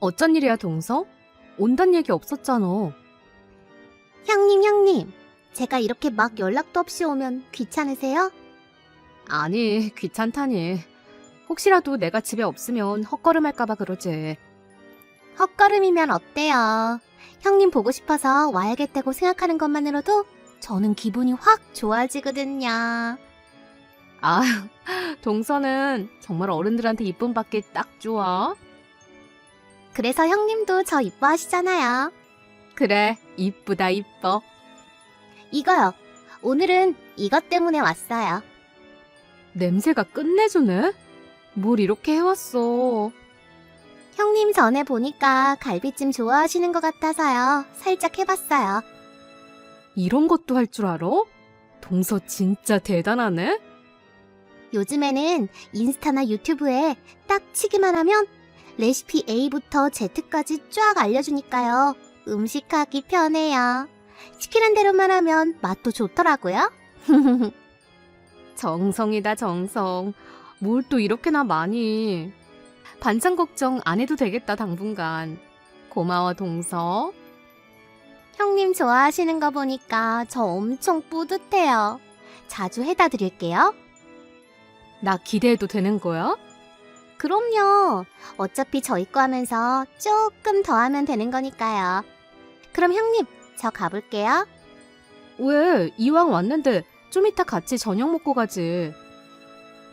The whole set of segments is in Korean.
어쩐 일이야, 동서? 온단 얘기 없었잖아. 형님, 형님. 제가 이렇게 막 연락도 없이 오면 귀찮으세요? 아니, 귀찮다니. 혹시라도 내가 집에 없으면 헛걸음할까봐 그러지. 헛걸음이면 어때요? 형님 보고 싶어서 와야겠다고 생각하는 것만으로도 저는 기분이 확 좋아지거든요. 아, 동서는 정말 어른들한테 이쁨 받기 딱 좋아. 그래서 형님도 저 이뻐하시잖아요. 그래, 이쁘다, 이뻐. 이거요. 오늘은 이것 때문에 왔어요. 냄새가 끝내주네? 뭘 이렇게 해왔어. 형님 전에 보니까 갈비찜 좋아하시는 것 같아서요. 살짝 해봤어요. 이런 것도 할 줄 알아? 동서 진짜 대단하네? 요즘에는 인스타나 유튜브에 딱 치기만 하면 레시피 A부터 Z까지 쫙 알려주니까요. 음식하기 편해요. 시키는 대로만 하면 맛도 좋더라고요. 정성이다, 정성. 뭘 또 이렇게나 많이. 반찬 걱정 안 해도 되겠다, 당분간. 고마워, 동서. 형님 좋아하시는 거 보니까 저 엄청 뿌듯해요. 자주 해다 드릴게요. 나 기대해도 되는 거야? 그럼요. 어차피 저희 거 하면서 조금 더 하면 되는 거니까요. 그럼 형님, 저 가볼게요. 왜? 이왕 왔는데 좀 이따 같이 저녁 먹고 가지.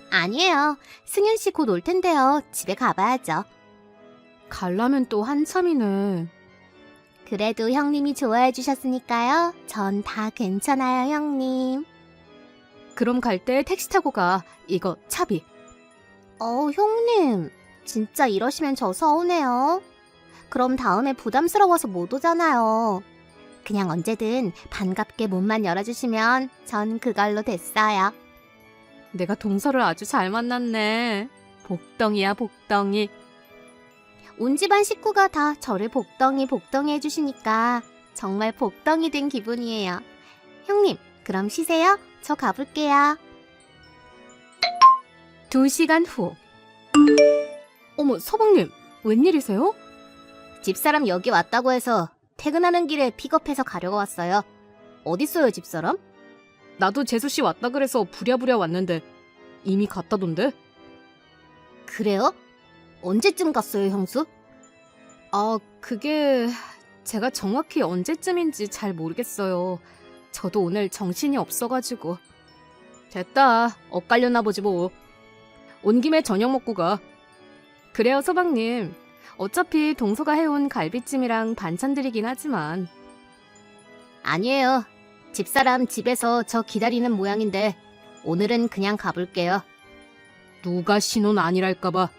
아니에요. 승윤 씨 곧 올 텐데요. 집에 가봐야죠. 갈라면 또 한참이네. 그래도 형님이 좋아해 주셨으니까요. 전 다 괜찮아요, 형님. 그럼 갈 때 택시 타고 가. 이거 차비. 어, 형님. 진짜 이러시면 저 서운해요. 그럼 다음에 부담스러워서 못 오잖아요. 그냥 언제든 반갑게 문만 열어주시면 전 그걸로 됐어요. 내가 동서를 아주 잘 만났네. 복덩이야, 복덩이. 온 집안 식구가 다 저를 복덩이 복덩이 해주시니까 정말 복덩이 된 기분이에요. 형님, 그럼 쉬세요. 저 가볼게요. 두 시간 후. 어머, 서방님, 웬일이세요? 집사람 여기 왔다고 해서 퇴근하는 길에 픽업해서 가려고 왔어요. 어딨어요, 집사람? 나도 재수씨 왔다 그래서 부랴부랴 왔는데 이미 갔다던데? 그래요? 언제쯤 갔어요, 형수? 아, 그게 제가 정확히 언제쯤인지 잘 모르겠어요. 저도 오늘 정신이 없어가지고. 됐다. 엇갈렸나 보지 뭐. 온 김에 저녁 먹고 가. 그래요, 서방님. 어차피 동서가 해온 갈비찜이랑 반찬들이긴 하지만 아니에요. 집사람 집에서 저 기다리는 모양인데 오늘은 그냥 가볼게요. 누가 신혼 아니랄까봐.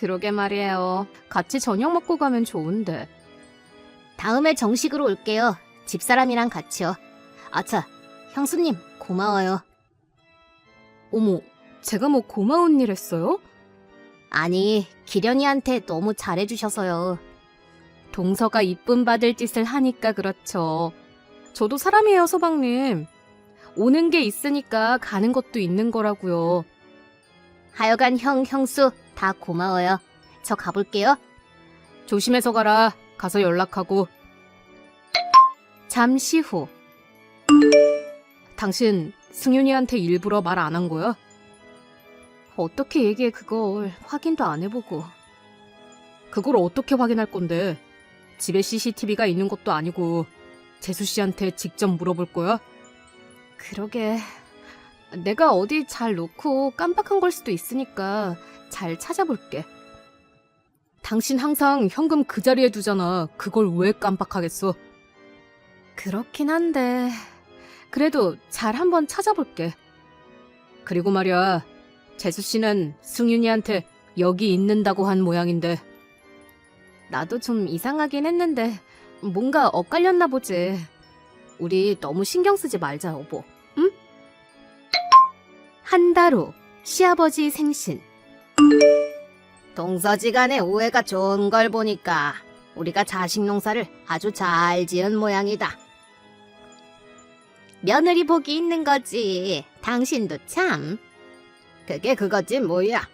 그러게 말이에요. 같이 저녁 먹고 가면 좋은데. 다음에 정식으로 올게요. 집사람이랑 같이요. 아차, 형수님 고마워요. 어머, 제가 뭐 고마운 일 했어요? 아니, 기련이한테 너무 잘해주셔서요. 동서가 이쁨 받을 짓을 하니까 그렇죠. 저도 사람이에요, 서방님. 오는 게 있으니까 가는 것도 있는 거라고요. 하여간 형, 형수 다 고마워요. 저 가볼게요. 조심해서 가라. 가서 연락하고. 잠시 후. 당신 승윤이한테 일부러 말 안 한 거야? 어떻게 얘기해 그걸 확인도 안 해보고. 그걸 어떻게 확인할 건데? 집에 CCTV가 있는 것도 아니고 재수 씨한테 직접 물어볼 거야? 그러게. 내가 어디 잘 놓고 깜빡한 걸 수도 있으니까 잘 찾아볼게. 당신 항상 현금 그 자리에 두잖아. 그걸 왜 깜빡하겠어? 그렇긴 한데, 그래도 잘 한번 찾아볼게. 그리고 말이야, 재수 씨는 승윤이한테 여기 있는다고 한 모양인데. 나도 좀 이상하긴 했는데, 뭔가 엇갈렸나 보지. 우리 너무 신경 쓰지 말자, 여보. 응? 한 달 후, 시아버지 생신. 동서지 간의 우애가 좋은 걸 보니까 우리가 자식 농사를 아주 잘 지은 모양이다. 며느리 복이 있는 거지. 당신도 참. 그게 그거지 뭐야.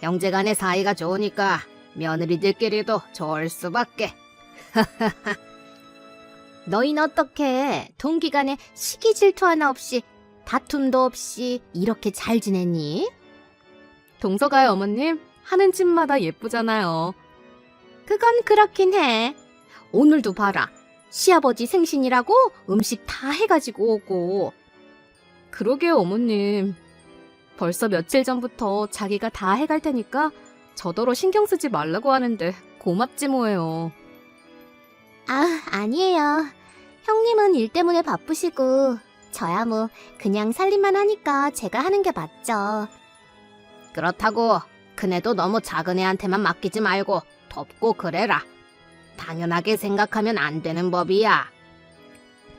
형제간의 사이가 좋으니까 며느리들끼리도 좋을 수밖에. 너희는 어떻게 동기간에 시기 질투 하나 없이 다툼도 없이 이렇게 잘 지냈니? 동서가의 어머님 하는 짓마다 예쁘잖아요. 그건 그렇긴 해. 오늘도 봐라. 시아버지 생신이라고 음식 다 해가지고 오고. 그러게요, 어머님. 벌써 며칠 전부터 자기가 다 해갈 테니까 저더러 신경 쓰지 말라고 하는데 고맙지 뭐예요. 아, 아니에요. 형님은 일 때문에 바쁘시고, 저야 뭐, 그냥 살림만 하니까 제가 하는 게 맞죠. 그렇다고 큰애도 너무 작은 애한테만 맡기지 말고 덥고 그래라. 당연하게 생각하면 안 되는 법이야.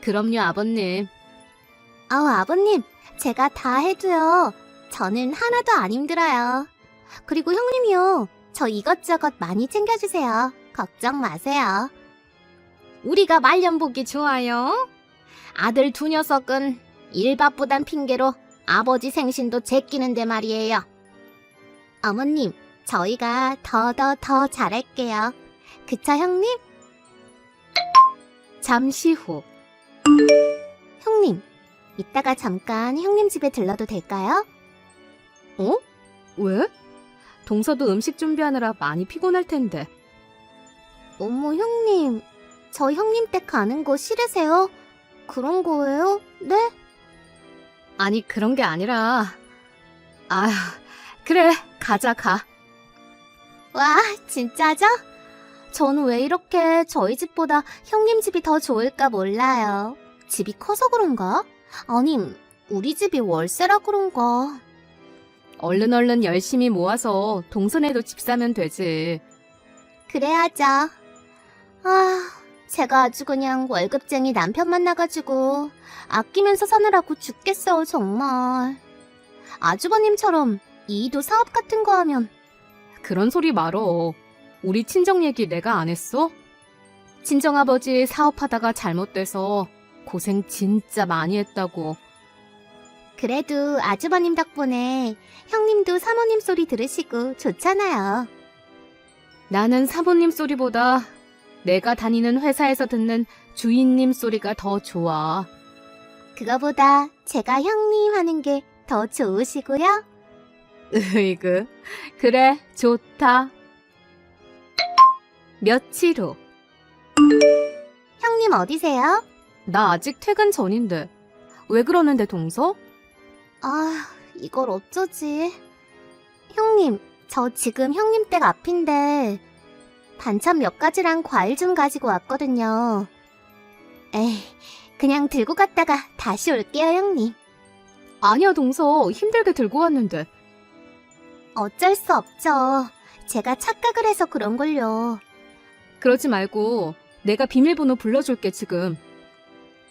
그럼요, 아버님. 아우, 아버님, 제가 다 해도요. 저는 하나도 안 힘들어요. 그리고 형님이요. 저 이것저것 많이 챙겨주세요. 걱정 마세요. 우리가 말년 보기 좋아요. 아들 두 녀석은 일 바쁘단 핑계로 아버지 생신도 제끼는데 말이에요. 어머님, 저희가 더 더 더 잘할게요. 그쵸, 형님? 잠시 후. 형님, 이따가 잠깐 형님 집에 들러도 될까요? 어? 왜? 동서도 음식 준비하느라 많이 피곤할 텐데. 어머, 형님. 저 형님 댁 가는 거 싫으세요? 그런 거예요? 네? 아니, 그런 게 아니라. 아휴, 그래, 가자, 가. 와, 진짜죠? 저는 왜 이렇게 저희 집보다 형님 집이 더 좋을까 몰라요. 집이 커서 그런가? 아님, 우리 집이 월세라 그런가? 얼른 얼른 열심히 모아서 동선에도 집 사면 되지. 그래야죠. 아, 제가 아주 그냥 월급쟁이 남편 만나가지고 아끼면서 사느라고 죽겠어요, 정말. 아주버님처럼 이도 사업 같은 거 하면 그런 소리 말어. 우리 친정 얘기 내가 안 했어? 친정아버지 사업하다가 잘못돼서 고생 진짜 많이 했다고. 그래도 아주버님 덕분에 형님도 사모님 소리 들으시고 좋잖아요. 나는 사모님 소리보다 내가 다니는 회사에서 듣는 주인님 소리가 더 좋아. 그거보다 제가 형님 하는 게 더 좋으시고요. 으이그. 그래, 좋다. 며칠 후. 형님 어디세요? 나 아직 퇴근 전인데. 왜 그러는데, 동서? 아, 이걸 어쩌지? 형님, 저 지금 형님 댁 앞인데 반찬 몇 가지랑 과일 좀 가지고 왔거든요. 에이, 그냥 들고 갔다가 다시 올게요, 형님. 아니야, 동서. 힘들게 들고 왔는데. 어쩔 수 없죠. 제가 착각을 해서 그런걸요. 그러지 말고 내가 비밀번호 불러줄게, 지금.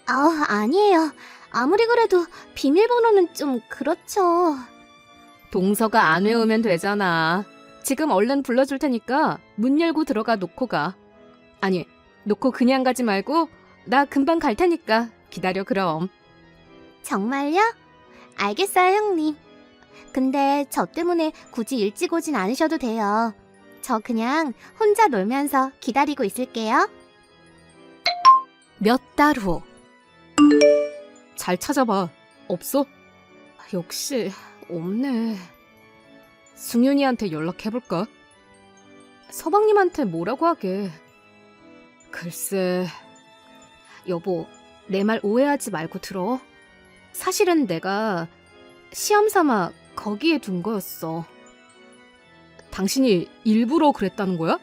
아, 아니에요. 아무리 그래도 비밀번호는 좀 그렇죠. 동서가 안 외우면 되잖아. 지금 얼른 불러줄 테니까 문 열고 들어가 놓고 가. 아니, 놓고 그냥 가지 말고 나 금방 갈 테니까 기다려 그럼. 정말요? 알겠어요, 형님. 근데 저 때문에 굳이 일찍 오진 않으셔도 돼요. 저 그냥 혼자 놀면서 기다리고 있을게요. 몇 달 후. 잘 찾아봐. 없어? 역시 없네. 승윤이한테 연락해볼까? 서방님한테 뭐라고 하게. 글쎄. 여보, 내 말 오해하지 말고 들어. 사실은 내가 시험 삼아 거기에 둔 거였어. 당신이 일부러 그랬다는 거야?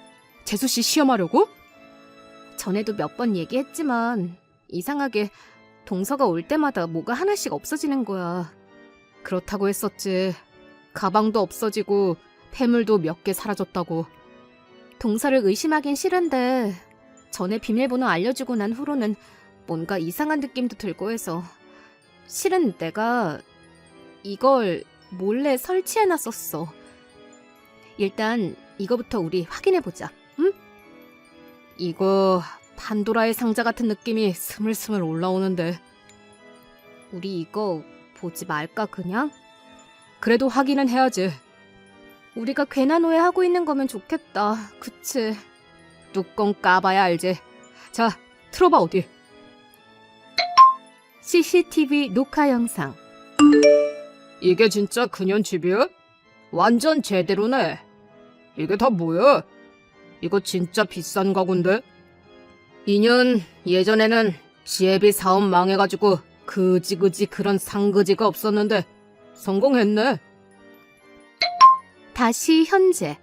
재수 씨 시험하려고? 전에도 몇 번 얘기했지만 이상하게 동서가 올 때마다 뭐가 하나씩 없어지는 거야. 그렇다고 했었지. 가방도 없어지고 폐물도 몇 개 사라졌다고. 동서를 의심하긴 싫은데 전에 비밀번호 알려주고 난 후로는 뭔가 이상한 느낌도 들고 해서 실은 내가 이걸 몰래 설치해놨었어. 일단 이거부터 우리 확인해보자. 응? 이거 판도라의 상자 같은 느낌이 스물스물 올라오는데 우리 이거 보지 말까 그냥? 그래도 확인은 해야지. 우리가 괜한 오해 하고 있는 거면 좋겠다. 그치? 뚜껑 까봐야 알지. 자, 틀어봐 어디. CCTV 녹화 영상. 이게 진짜 그년 집이야? 완전 제대로네. 이게 다 뭐야? 이거 진짜 비싼 가구인데? 2년 예전에는 지혜비 사업 망해가지고 그지그지 그런 상그지가 없었는데 성공했네. 다시 현재.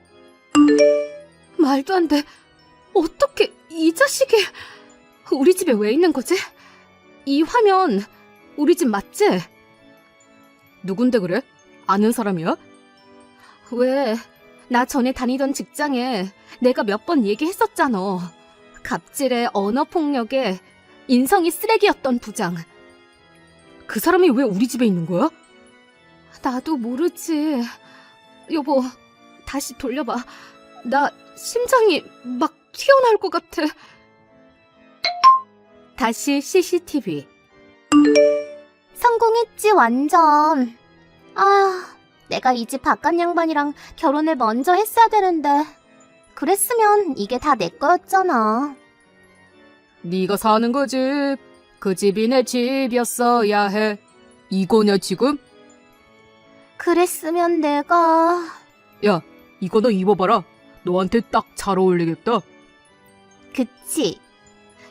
말도 안 돼. 어떻게 이 자식이 우리 집에 왜 있는 거지? 이 화면 우리 집 맞지? 누군데 그래? 아는 사람이야? 왜? 나 전에 다니던 직장에 내가 몇 번 얘기했었잖아. 갑질에 언어폭력에 인성이 쓰레기였던 부장. 그 사람이 왜 우리 집에 있는 거야? 나도 모르지. 여보, 다시 돌려봐. 나 심장이 막 튀어나올 것 같아. 다시 CCTV. 성공했지, 완전. 아, 내가 이 집 바깥 양반이랑 결혼을 먼저 했어야 되는데. 그랬으면 이게 다 내 거였잖아. 네가 사는 그 집, 그 집이 내 집이었어야 해. 이거냐 지금? 그랬으면 내가. 야, 이거 너 입어봐라. 너한테 딱 잘 어울리겠다. 그치.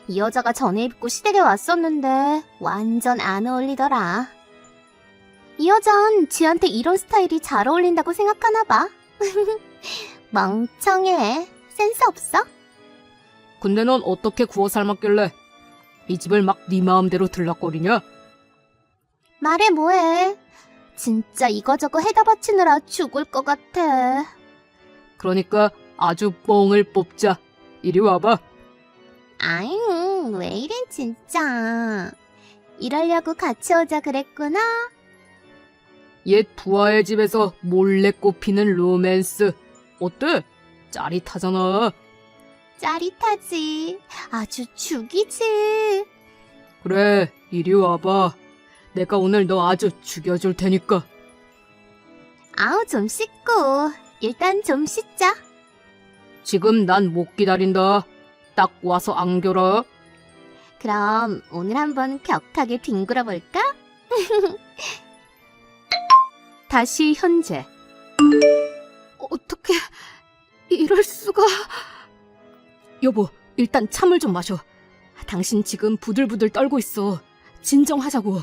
이 여자가 전에 입고 시댁에 왔었는데 완전 안 어울리더라. 이 여잔 지한테 이런 스타일이 잘 어울린다고 생각하나 봐. 멍청해. 센스 없어? 근데 넌 어떻게 구워 삶았길래 이 집을 막 네 마음대로 들락거리냐? 말해 뭐해. 진짜 이거저거 해다 바치느라 죽을 것 같아. 그러니까 아주 뻥을 뽑자. 이리 와봐. 아잉, 왜 이래 진짜. 이러려고 같이 오자 그랬구나. 옛 부하의 집에서 몰래 꼽히는 로맨스. 어때? 짜릿하잖아. 짜릿하지. 아주 죽이지. 그래, 이리 와봐. 내가 오늘 너 아주 죽여줄 테니까. 아우 좀 씻고 일단 좀 씻자. 지금 난 못 기다린다. 딱 와서 안겨라. 그럼 오늘 한번 격하게 뒹굴어 볼까? 다시 현재. 어떻게 이럴 수가? 여보, 일단 참을 좀 마셔. 당신 지금 부들부들 떨고 있어. 진정하자고.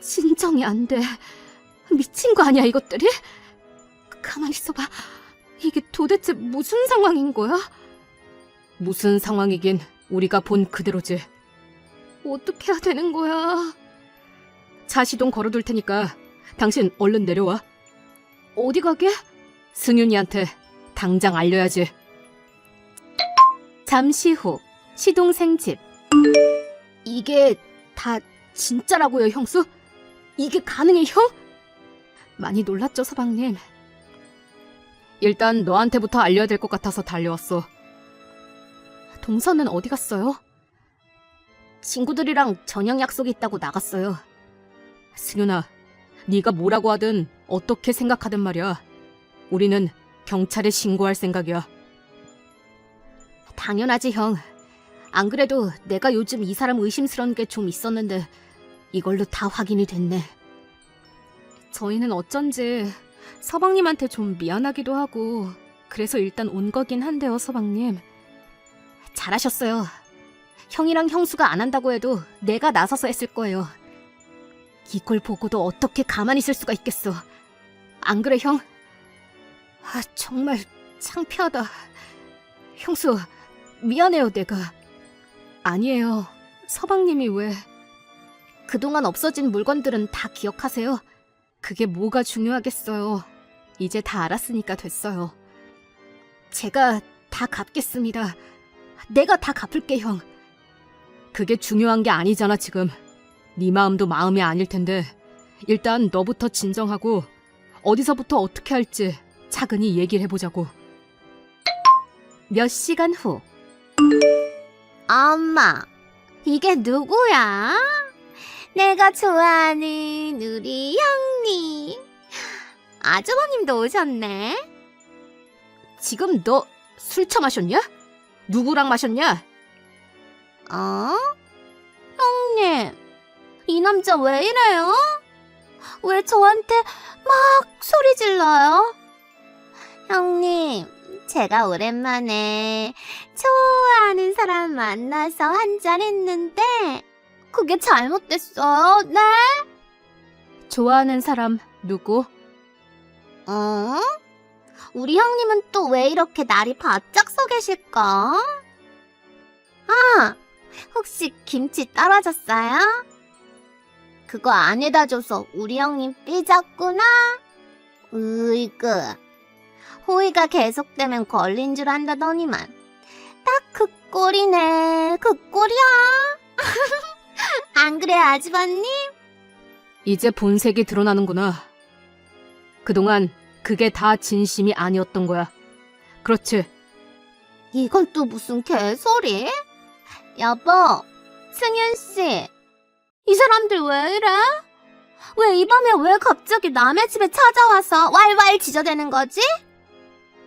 진정이 안 돼. 미친 거 아니야, 이것들이? 가만히 있어봐. 이게 도대체 무슨 상황인 거야? 무슨 상황이긴 우리가 본 그대로지. 어떻게 해야 되는 거야? 자시동 걸어둘 테니까 당신 얼른 내려와. 어디 가게? 승윤이한테 당장 알려야지. 잠시 후 시동생 집. 이게 다 진짜라고요, 형수? 이게 가능해, 형? 많이 놀랐죠, 서방님. 일단 너한테부터 알려야 될 것 같아서 달려왔어. 동서는 어디 갔어요? 친구들이랑 저녁 약속이 있다고 나갔어요. 승윤아, 네가 뭐라고 하든 어떻게 생각하든 말이야. 우리는 경찰에 신고할 생각이야. 당연하지, 형. 안 그래도 내가 요즘 이 사람 의심스러운 게 좀 있었는데 이걸로 다 확인이 됐네. 저희는 어쩐지 서방님한테 좀 미안하기도 하고 그래서 일단 온 거긴 한데요, 서방님. 잘하셨어요. 형이랑 형수가 안 한다고 해도 내가 나서서 했을 거예요. 이걸 보고도 어떻게 가만히 있을 수가 있겠어. 안 그래, 형? 아, 정말 창피하다. 형수, 미안해요, 내가. 아니에요. 서방님이 왜. 그동안 없어진 물건들은 다 기억하세요. 그게 뭐가 중요하겠어요. 이제 다 알았으니까 됐어요. 제가 다 갚겠습니다. 내가 다 갚을게, 형. 그게 중요한 게 아니잖아, 지금. 네 마음도 마음이 아닐 텐데 일단 너부터 진정하고 어디서부터 어떻게 할지 차근히 얘기를 해보자고. 몇 시간 후 엄마, 이게 누구야? 내가 좋아하는 우리 형님. 아주버님도 오셨네. 지금 너 술 처마셨냐? 누구랑 마셨냐? 어? 형님, 이 남자 왜 이래요? 왜 저한테 막 소리 질러요? 형님, 제가 오랜만에 좋아하는 사람 만나서 한잔 했는데, 그게 잘못됐어요, 네? 좋아하는 사람 누구? 어? 우리 형님은 또 왜 이렇게 날이 바짝 서 계실까? 아, 혹시 김치 떨어졌어요? 그거 안에다 줘서 우리 형님 삐졌구나? 으이그. 호의가 계속되면 걸린 줄 안다더니만. 딱 그 꼴이네. 그 꼴이야. 안 그래요, 아주버님? 이제 본색이 드러나는구나. 그동안 그게 다 진심이 아니었던 거야. 그렇지. 이건 또 무슨 개소리? 여보, 승윤 씨, 이 사람들 왜 이래? 왜 이 밤에 왜 갑자기 남의 집에 찾아와서 왈왈 지저대는 거지?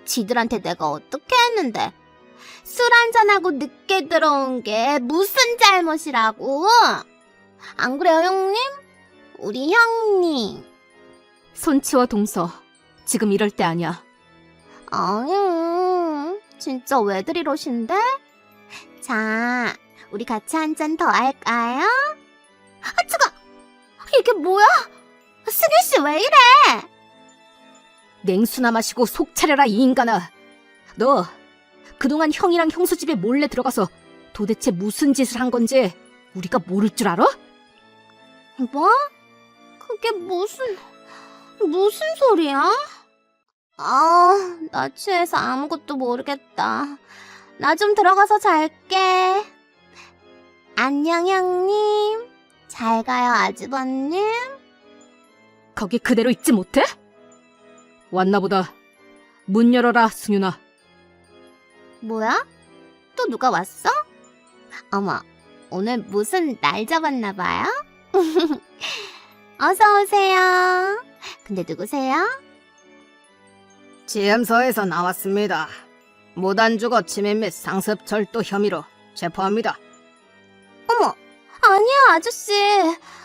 지들한테 내가 어떻게 했는데? 술 한잔하고 늦게 들어온 게 무슨 잘못이라고? 안 그래요, 형님? 우리 형님. 손치와 동서. 지금 이럴 때 아니야. 아니, 진짜 왜들 이러신데? 자, 우리 같이 한 잔 더 할까요? 아, 뜨거! 이게 뭐야? 승윤 씨왜 이래? 냉수나 마시고 속 차려라 이 인간아. 너 그동안 형이랑 형수 집에 몰래 들어가서 도대체 무슨 짓을 한 건지 우리가 모를 줄 알아? 뭐? 그게 무슨, 무슨 소리야? 아, 나 취해서 아무것도 모르겠다. 나 좀 들어가서 잘게. 안녕, 형님. 잘 가요, 아주버님. 거기 그대로 있지 못해? 왔나 보다. 문 열어라 승윤아. 뭐야? 또 누가 왔어? 어머, 오늘 무슨 날 잡았나 봐요? 어서 오세요. 근데 누구세요? 지엠서에서 나왔습니다. 무단주거 침해 및 상습 절도 혐의로 체포합니다. 어머, 아니요, 아저씨.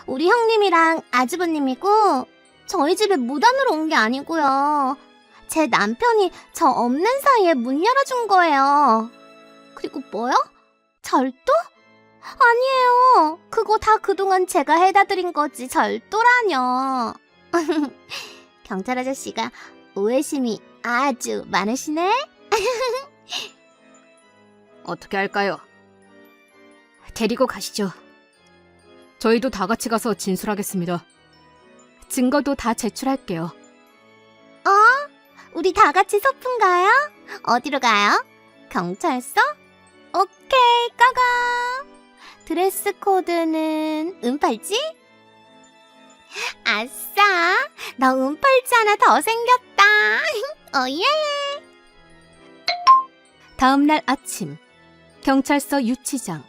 우리 형님이랑 아주버님이고, 저희 집에 무단으로 온 게 아니고요. 제 남편이 저 없는 사이에 문 열어준 거예요. 그리고 뭐요? 절도? 아니에요. 그거 다 그동안 제가 해다 드린 거지, 절도라뇨. 경찰 아저씨가 오해심이 아주 많으시네? 어떻게 할까요? 데리고 가시죠. 저희도 다 같이 가서 진술하겠습니다. 증거도 다 제출할게요. 우리 다 같이 소풍 가요? 어디로 가요? 경찰서? 오케이, 까가. 드레스 코드는 은팔찌? 아싸, 나 은팔찌 하나 더 생겼다. 어예. 다음 날 아침 경찰서 유치장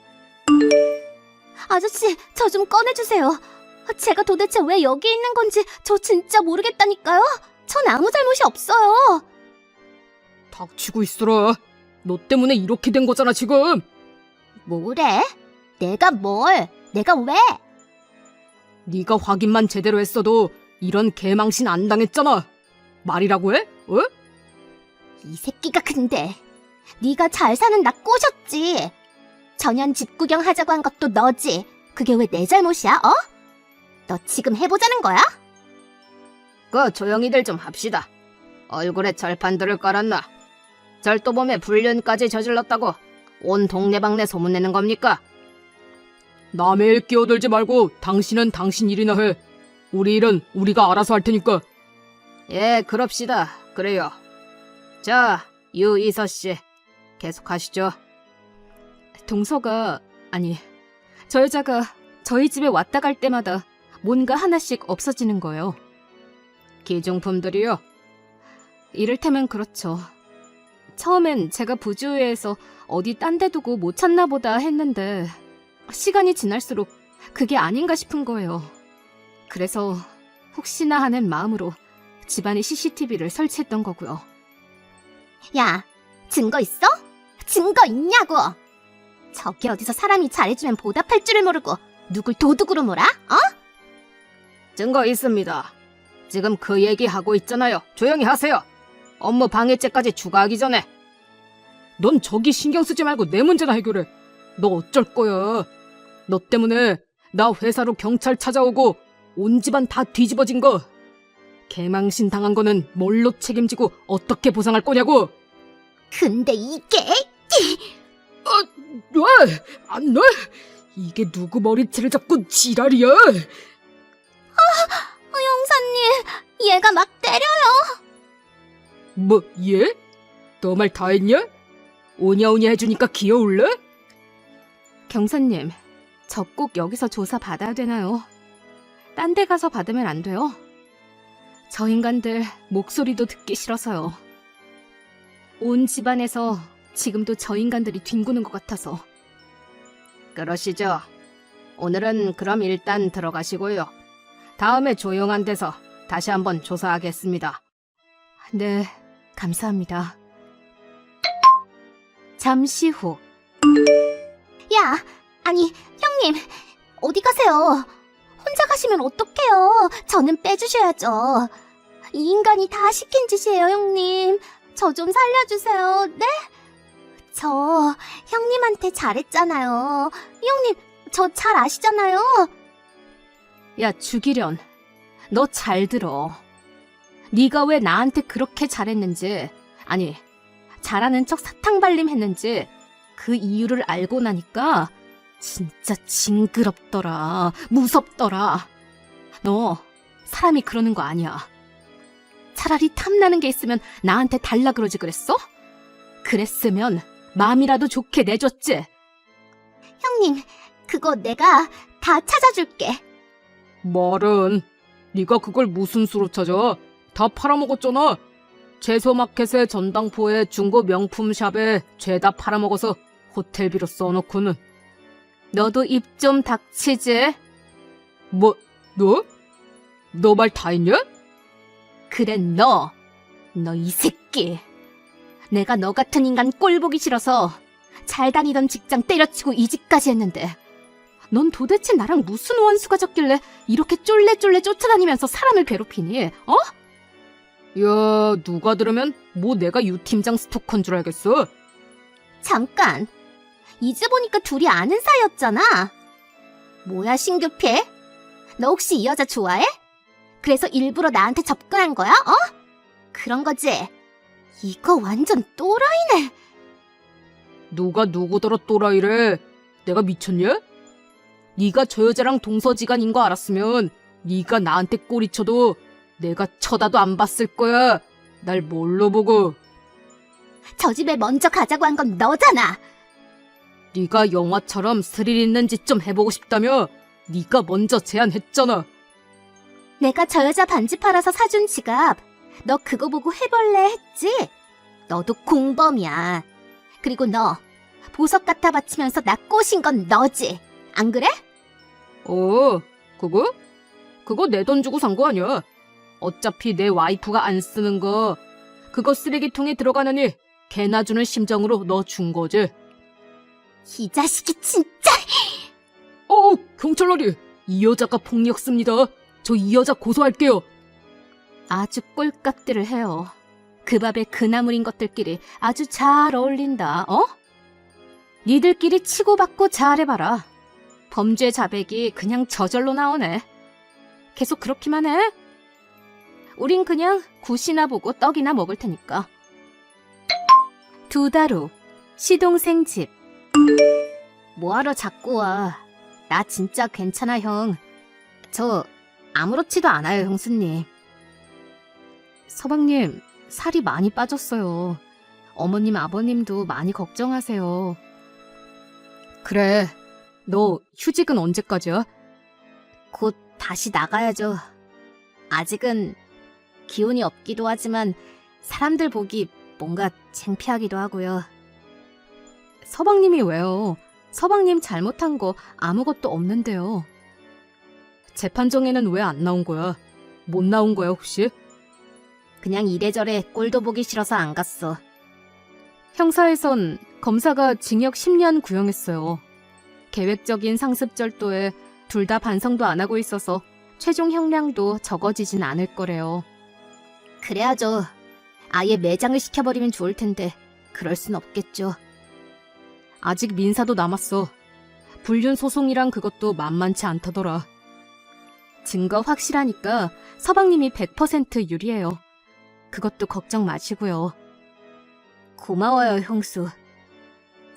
아저씨, 저 좀 꺼내주세요. 제가 도대체 왜 여기 있는 건지 저 진짜 모르겠다니까요. 전 아무 잘못이 없어요. 닥치고 있어라. 너 때문에 이렇게 된 거잖아 지금. 뭐래? 내가 뭘? 내가 왜? 네가 확인만 제대로 했어도 이런 개망신 안 당했잖아. 말이라고 해? 어? 이 새끼가 근데 네가 잘 사는 나 꼬셨지. 전현 집 구경 하자고 한 것도 너지. 그게 왜 내 잘못이야? 어? 너 지금 해보자는 거야? 그 조용히들 좀 합시다. 얼굴에 절판들을 깔았나? 절도범에 불륜까지 저질렀다고 온 동네방네 소문내는 겁니까? 남의 일 끼어들지 말고 당신은 당신 일이나 해. 우리 일은 우리가 알아서 할 테니까. 예, 그럽시다. 그래요. 자, 유이서 씨. 계속하시죠. 동서가 아니 저 여자가 저희 집에 왔다 갈 때마다 뭔가 하나씩 없어지는 거예요. 기중품들이요? 이를테면 그렇죠. 처음엔 제가 부주의해서 어디 딴 데 두고 못 찾나 보다 했는데 시간이 지날수록 그게 아닌가 싶은 거예요. 그래서 혹시나 하는 마음으로 집안에 CCTV를 설치했던 거고요. 야, 증거 있어? 증거 있냐고! 저기 어디서 사람이 잘해주면 보답할 줄을 모르고 누굴 도둑으로 몰아? 어? 증거 있습니다. 지금 그 얘기 하고 있잖아요. 조용히 하세요. 업무 방해죄까지 추가하기 전에. 넌 저기 신경 쓰지 말고 내 문제나 해결해. 너 어쩔 거야. 너 때문에 나 회사로 경찰 찾아오고 온 집안 다 뒤집어진 거. 개망신 당한 거는 뭘로 책임지고 어떻게 보상할 거냐고. 근데 이게 왜? 안 돼? 이게 누구 머리채를 잡고 지랄이야? 형사님, 얘가 막 때려요. 뭐, 얘? 너 말 다 했냐? 오냐오냐 해주니까 귀여울래? 경사님, 저 꼭 여기서 조사 받아야 되나요? 딴 데 가서 받으면 안 돼요? 저 인간들 목소리도 듣기 싫어서요. 온 집안에서 지금도 저 인간들이 뒹구는 것 같아서. 그러시죠. 오늘은 그럼 일단 들어가시고요. 다음에 조용한 데서 다시 한번 조사하겠습니다. 네, 감사합니다. 잠시 후, 야, 아니, 형님, 어디 가세요? 혼자 가시면 어떡해요? 저는 빼주셔야죠. 이 인간이 다 시킨 짓이에요, 형님. 저 좀 살려주세요, 네? 저, 형님한테 잘했잖아요. 형님, 저 잘 아시잖아요. 야 주기련, 너 잘 들어. 네가 왜 나한테 그렇게 잘했는지, 아니 잘하는 척 사탕 발림 했는지 그 이유를 알고 나니까 진짜 징그럽더라, 무섭더라. 너 사람이 그러는 거 아니야. 차라리 탐나는 게 있으면 나한테 달라 그러지 그랬어? 그랬으면 마음이라도 좋게 내줬지. 형님, 그거 내가 다 찾아줄게. 말은 네가 그걸 무슨 수로 찾아? 다 팔아먹었잖아. 채소마켓에 전당포에 중고 명품샵에 죄다 팔아먹어서 호텔비로 써놓고는. 너도 입 좀 닥치지. 뭐, 너? 너 말 다 했냐? 그래, 너. 너 이 새끼. 내가 너 같은 인간 꼴 보기 싫어서 잘 다니던 직장 때려치고 이직까지 했는데 넌 도대체 나랑 무슨 원수가 적길래 이렇게 쫄래쫄래 쫓아다니면서 사람을 괴롭히니? 어? 야, 누가 들으면 뭐 내가 유 팀장 스토커인 줄 알겠어? 잠깐. 이제 보니까 둘이 아는 사이였잖아. 뭐야, 신규필? 너 혹시 이 여자 좋아해? 그래서 일부러 나한테 접근한 거야, 어? 그런 거지? 이거 완전 또라이네. 누가 누구더러 또라이래? 내가 미쳤냐? 네가 저 여자랑 동서지간인 거 알았으면 네가 나한테 꼬리 쳐도 내가 쳐다도 안 봤을 거야. 날 뭘로 보고? 저 집에 먼저 가자고 한 건 너잖아. 네가 영화처럼 스릴 있는 짓 좀 해보고 싶다며 네가 먼저 제안했잖아. 내가 저 여자 반지 팔아서 사준 지갑. 너 그거 보고 해볼래 했지? 너도 공범이야. 그리고 너 보석 갖다 바치면서 나 꼬신 건 너지. 안 그래? 어, 그거? 그거 내 돈 주고 산 거 아니야. 어차피 내 와이프가 안 쓰는 거 그거 쓰레기통에 들어가느니 개나 주는 심정으로 너 준 거지. 이 자식이 진짜. 어, 경찰관이 이 여자가 폭력 씁니다. 저 이 여자 고소할게요. 아주 꼴깍들을 해요. 그 밥에 그 나물인 것들끼리 아주 잘 어울린다. 어? 니들끼리 치고받고 잘해봐라. 범죄 자백이 그냥 저절로 나오네. 계속 그렇기만 해. 우린 그냥 굿이나 보고 떡이나 먹을 테니까. 두 달 후, 시동생 집. 뭐하러 자꾸 와. 나 진짜 괜찮아, 형. 저 아무렇지도 않아요, 형수님. 서방님, 살이 많이 빠졌어요. 어머님, 아버님도 많이 걱정하세요. 그래, 너 휴직은 언제까지야? 곧 다시 나가야죠. 아직은 기운이 없기도 하지만 사람들 보기 뭔가 창피하기도 하고요. 서방님이 왜요? 서방님 잘못한 거 아무것도 없는데요. 재판정에는 왜 안 나온 거야? 못 나온 거야, 혹시? 그냥 이래저래 꼴도 보기 싫어서 안 갔어. 형사에선 검사가 징역 10년 구형했어요. 계획적인 상습절도에 둘 다 반성도 안 하고 있어서 최종 형량도 적어지진 않을 거래요. 그래야죠. 아예 매장을 시켜버리면 좋을 텐데 그럴 순 없겠죠. 아직 민사도 남았어. 불륜 소송이랑 그것도 만만치 않다더라. 증거 확실하니까 서방님이 100% 유리해요. 그것도 걱정 마시고요. 고마워요, 형수.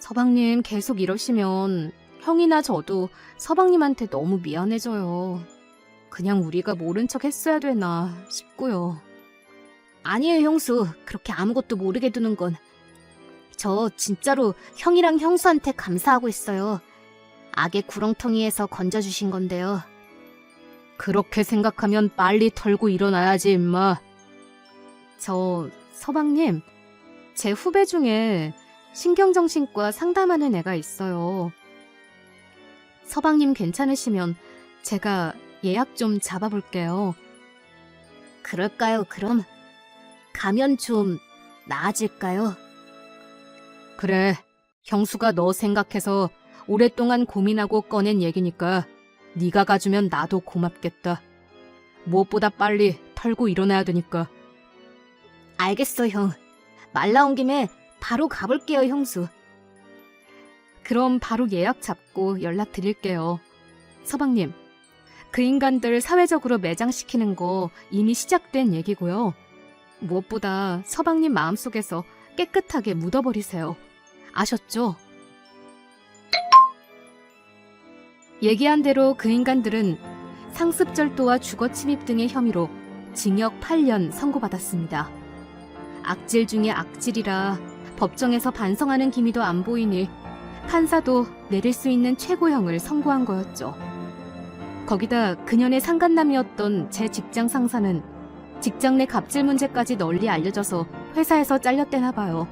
서방님 계속 이러시면 형이나 저도 서방님한테 너무 미안해져요. 그냥 우리가 모른 척 했어야 되나 싶고요. 아니에요, 형수. 그렇게 아무것도 모르게 두는 건. 저 진짜로 형이랑 형수한테 감사하고 있어요. 악의 구렁텅이에서 건져주신 건데요. 그렇게 생각하면 빨리 털고 일어나야지, 임마. 저, 서방님, 제 후배 중에 신경정신과 상담하는 애가 있어요. 서방님 괜찮으시면 제가 예약 좀 잡아볼게요. 그럴까요, 그럼? 가면 좀 나아질까요? 그래, 형수가 너 생각해서 오랫동안 고민하고 꺼낸 얘기니까 네가 가주면 나도 고맙겠다. 무엇보다 빨리 털고 일어나야 되니까. 알겠어, 형. 말 나온 김에 바로 가볼게요, 형수. 그럼 바로 예약 잡고 연락 드릴게요. 서방님, 그 인간들 사회적으로 매장시키는 거 이미 시작된 얘기고요. 무엇보다 서방님 마음속에서 깨끗하게 묻어버리세요. 아셨죠? 얘기한 대로 그 인간들은 상습절도와 주거 침입 등의 혐의로 징역 8년 선고받았습니다. 악질 중에 악질이라 법정에서 반성하는 기미도 안 보이니 판사도 내릴 수 있는 최고형을 선고한 거였죠. 거기다 그년의 상간남이었던 제 직장 상사는 직장 내 갑질 문제까지 널리 알려져서 회사에서 잘렸대나 봐요.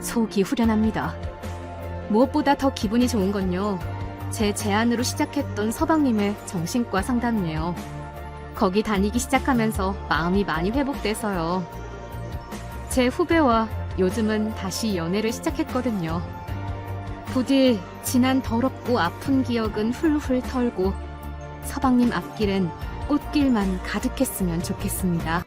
속이 후련합니다. 무엇보다 더 기분이 좋은 건요. 제 제안으로 시작했던 서방님의 정신과 상담이에요. 거기 다니기 시작하면서 마음이 많이 회복돼서요. 제 후배와 요즘은 다시 연애를 시작했거든요. 부디 지난 더럽고 아픈 기억은 훌훌 털고 서방님 앞길엔 꽃길만 가득했으면 좋겠습니다.